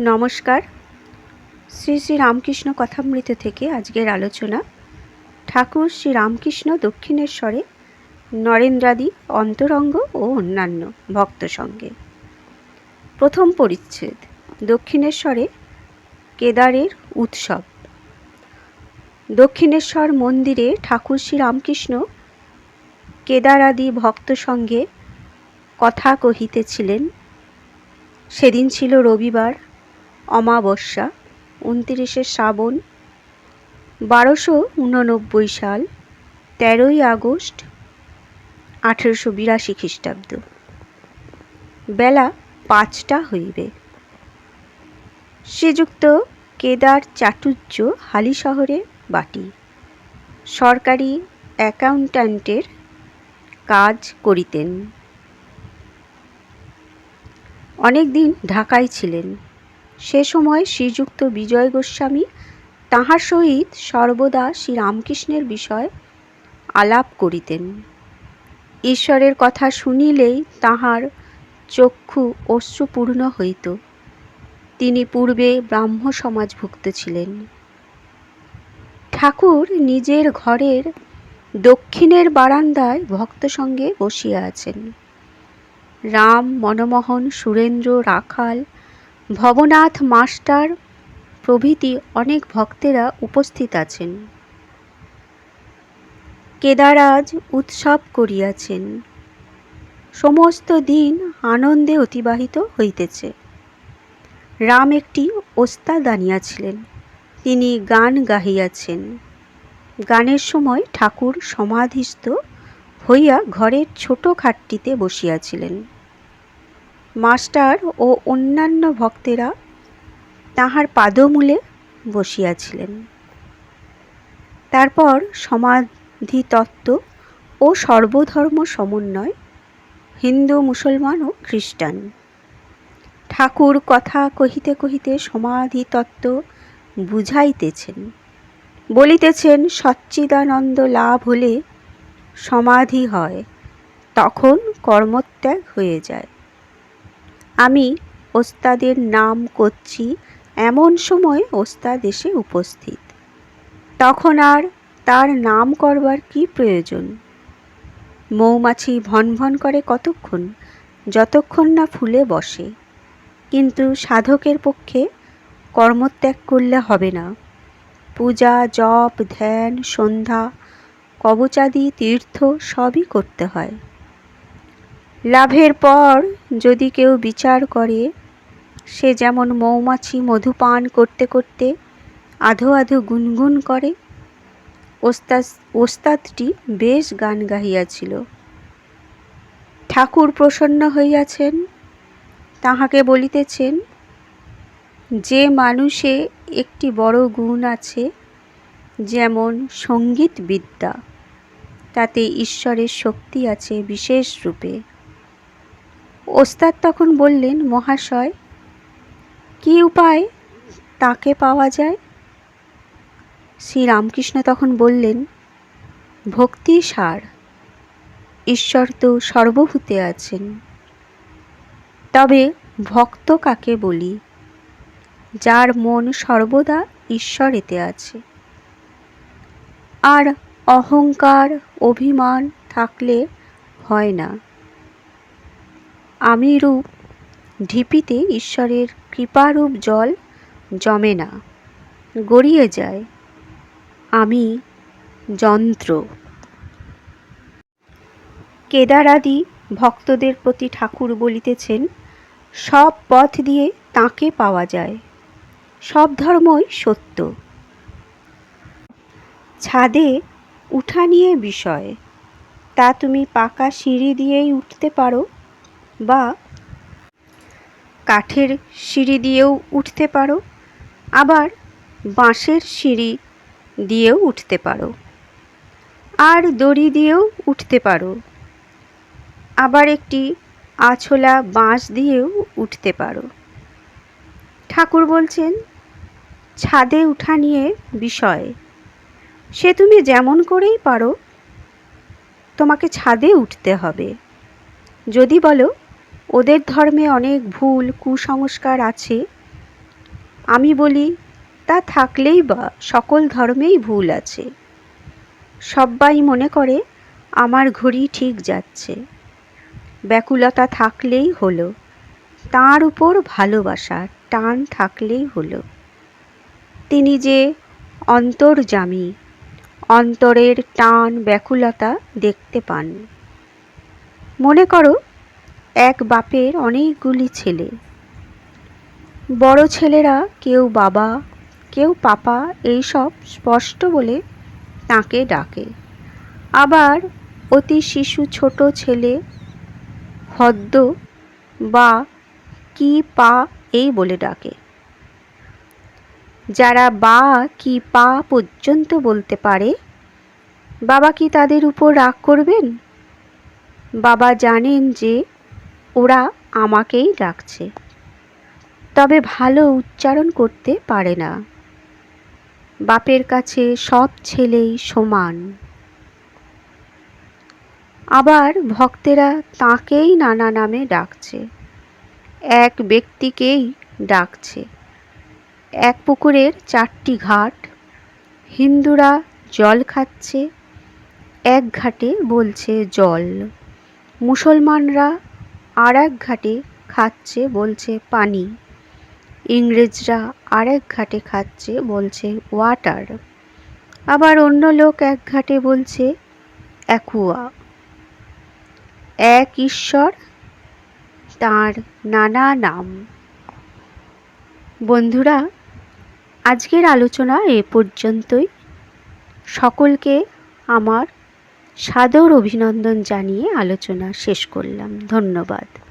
নমস্কার। শ্রী শ্রী রামকৃষ্ণ কথামৃত থেকে আজকের আলোচনা। ঠাকুর শ্রী রামকৃষ্ণ দক্ষিণেশ্বরে নরেন্দ্রাদি অন্তরঙ্গ ও অন্যান্য ভক্ত সঙ্গে। প্রথম পরিচ্ছেদ, দক্ষিণেশ্বরে কেদারের উৎসব। দক্ষিণেশ্বর মন্দিরে ঠাকুর শ্রী রামকৃষ্ণ কেদারাদি ভক্ত সঙ্গে কথা কহিতেছিলেন। সেদিন ছিল রবিবার অমাবস্যা, উনতিরিশে শ্রাবণ, বারোশো উননব্বই সাল, তেরোই আগস্ট, আঠেরোশো বিরাশি খ্রিস্টাব্দ। বেলা পাঁচটা হইবে। শ্রীযুক্ত কেদার চাটুর্য হালি শহরে বাটি। সরকারি অ্যাকাউন্ট্যান্টের কাজ করিতেন। অনেক দিন ঢাকায় ছিলেন। সে সময় শ্রীযুক্ত বিজয় গোস্বামী তাঁহার সহিত সর্বদা শ্রীরামকৃষ্ণের বিষয় আলাপ করিতেন। ঈশ্বরের কথা শুনিলেই তাহার চক্ষু অশ্রুপূর্ণ হইত। তিনি পূর্বে ব্রাহ্ম সমাজভুক্ত ছিলেন। ঠাকুর নিজের ঘরের দক্ষিণের বারান্দায় ভক্ত সঙ্গে বসিয়া আছেন। রাম, মনমোহন, সুরেন্দ্র, রাখাল ভবনাথ মাস্টার প্রভৃতি অনেক ভক্তেরা উপস্থিত আছেন। কেদারাজ উৎসব করিয়াছেন। সমস্ত দিন আনন্দে অতিবাহিত হইতেছে। রাম একটি ওস্তাদ আনিয়াছিলেন। তিনি গান গাহিয়াছেন। গানের সময় ঠাকুর সমাধিস্থ হইয়া ঘরের ছোট খাটটিতে বসিয়াছিলেন। মাস্টার ও অন্যান্য ভক্তেরা তাহার পাদমূলে বসিয়াছিলেন। তারপর সমাধি তত্ত্ব ও সর্বধর্ম সমন্বয়, হিন্দু, মুসলমান ও খ্রিস্টান। ঠাকুর কথা কহিতে কহিতে সমাধি তত্ত্ব বুঝাইতেছেন, বলিতেছেন, সচ্চিদানন্দ লাভ হলে সমাধি হয়, তখন কর্মত্যাগ হয়ে যায়। আমি ওস্তাদের নাম করছি এমন সময় ওস্তাদ এসে উপস্থিত। তখন আর তার নাম করবার কি প্রয়োজন? মৌমাছি ভন ভন করে কতক্ষণ? যতক্ষণ না ফুলে বসে। কিন্তু সাধকের পক্ষে কর্মত্যাগ করলে হবে না। পূজা, জপ, ধ্যান, সন্ধ্যা, কবচাদি, তীর্থ সবই করতে হয়। লাভের পর যদি কেউ বিচার করে, সে যেমন মৌমাছি মধুপান করতে করতে আধো আধো গুনগুন করে, ওস্তাদ, ওস্তাদটি বেশ গান গাহিয়াছিল। ঠাকুর প্রসন্ন হইয়াছেন, তাহাকে বলিতেছেন, যে মানুষে একটি বড় গুণ আছে, যেমন সংগীত বিদ্যা তাতে ঈশ্বরের শক্তি আছে বিশেষ রূপে। ওস্তাদ তখন বললেন, মহাশয়, কি উপায় তাকে পাওয়া যায়? শ্রীরামকৃষ্ণ তখন বললেন, ভক্তি সার, ঈশ্বর তো সর্বভূতে আছেন। তবে ভক্ত কাকে বলি? যার মন সর্বদা ঈশ্বরেতে আছে। আর অহংকার, অভিমান থাকলে হয় না। আমি রূপ ঢিপিতে ঈশ্বরের কৃপারূপ জল জমে না, গড়িয়ে যায়। আমি যন্ত্র। কেদারাদি ভক্তদের প্রতি ঠাকুর বলিতেছেন, সব পথ দিয়ে তাকে পাওয়া যায়, সব ধর্মই সত্য। ছাদে উঠা নিয়ে বিষয়, তা তুমি পাকা সিঁড়ি দিয়েই উঠতে পারো বা কাঠের সিঁড়ি দিয়েও উঠতে পারো, আবার বাঁশের সিঁড়ি দিয়েও উঠতে পারো। আর দড়ি দিয়েও উঠতে পারো। আবার একটি আছলা বাঁশ দিয়েও উঠতে পারো। ঠাকুর বলছেন, ছাদে উঠা নিয়ে বিষয়। সে তুমি যেমন করেই পারো, তোমাকে ছাদে উঠতে হবে। যদি বলো ওদের ধর্মে অনেক ভুল, কুসংস্কার আছে। আমি বলি, তা থাকলেই বা সকল ধর্মেই ভুল আছে। সব্বাই মনে করে, আমার ঘড়ি ঠিক যাচ্ছে। ব্যাকুলতা থাকলেই হলো। তার উপর ভালোবাসা, টান থাকলেই হলো। তিনি যে অন্তর্যামী অন্তরের টান, ব্যাকুলতা দেখতে পান। মনে করো এক বাপের অনেকগুলি ছেলে। বড় ছেলেরা কেউ বাবা, কেউ পাপা এইসব স্পষ্ট বলে তাকে ডাকে। আবার অতি শিশু ছোট ছেলে, হদ্দ বা কি পা এই বলে ডাকে। যারা বা কি পা পর্যন্ত বলতে পারে, বাবা কি তাদের উপর রাগ করবেন? বাবা জানেন যে ওরা আমাকেই ডাকছে। তবে ভালো উচ্চারণ করতে পারে না। বাপের কাছে সব ছেলেই সমান। আবার ভক্তেরা তাকেই নানা নামে ডাকছে। এক ব্যক্তিকেই ডাকছে। এক পুকুরের চারটি ঘাট। হিন্দুরা জল খাচ্ছে। এক ঘাটে বলছে জল। মুসলমানরা আর এক ঘাটে খাচ্ছে বলছে পানি। ইংরেজরা আর এক ঘাটে খাচ্ছে বলছে ওয়াটার। আবার অন্য লোক এক ঘাটে বলছে অ্যাকুয়া। এক ঈশ্বর তার নানা নাম। বন্ধুরা, আজকের আলোচনা এ পর্যন্তই। সকলকে আমার সাদর অভিনন্দন জানিয়ে আলোচনা শেষ করলাম। ধন্যবাদ।